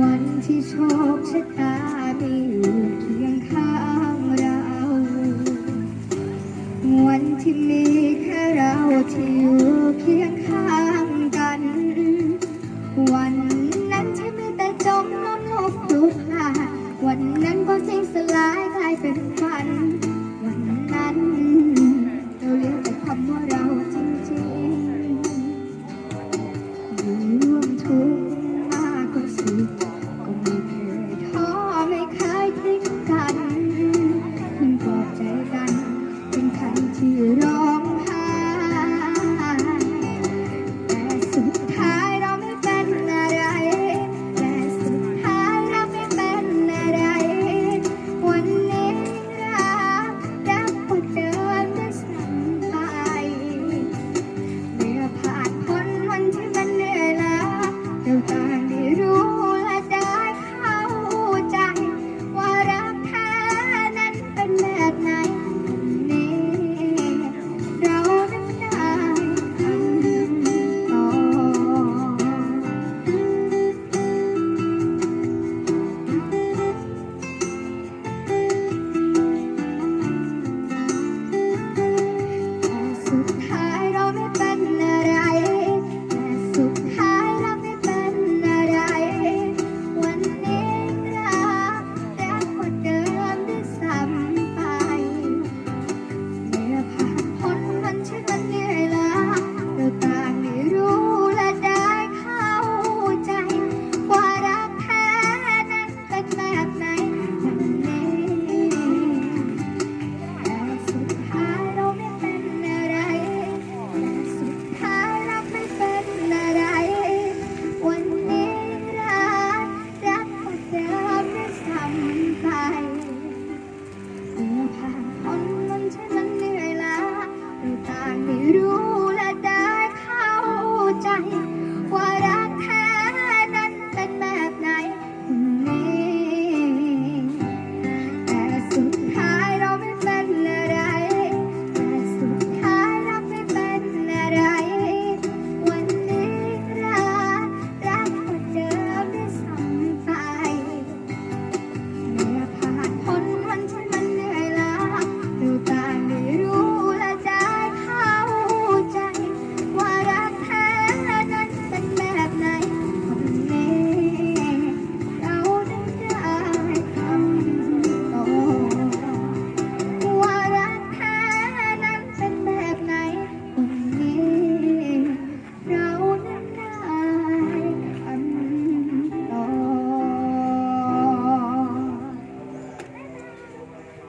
วันที่โชคชะตาไม่อยู่เคียงข้างเรา วันที่มีแค่เราที่อยู่ to it.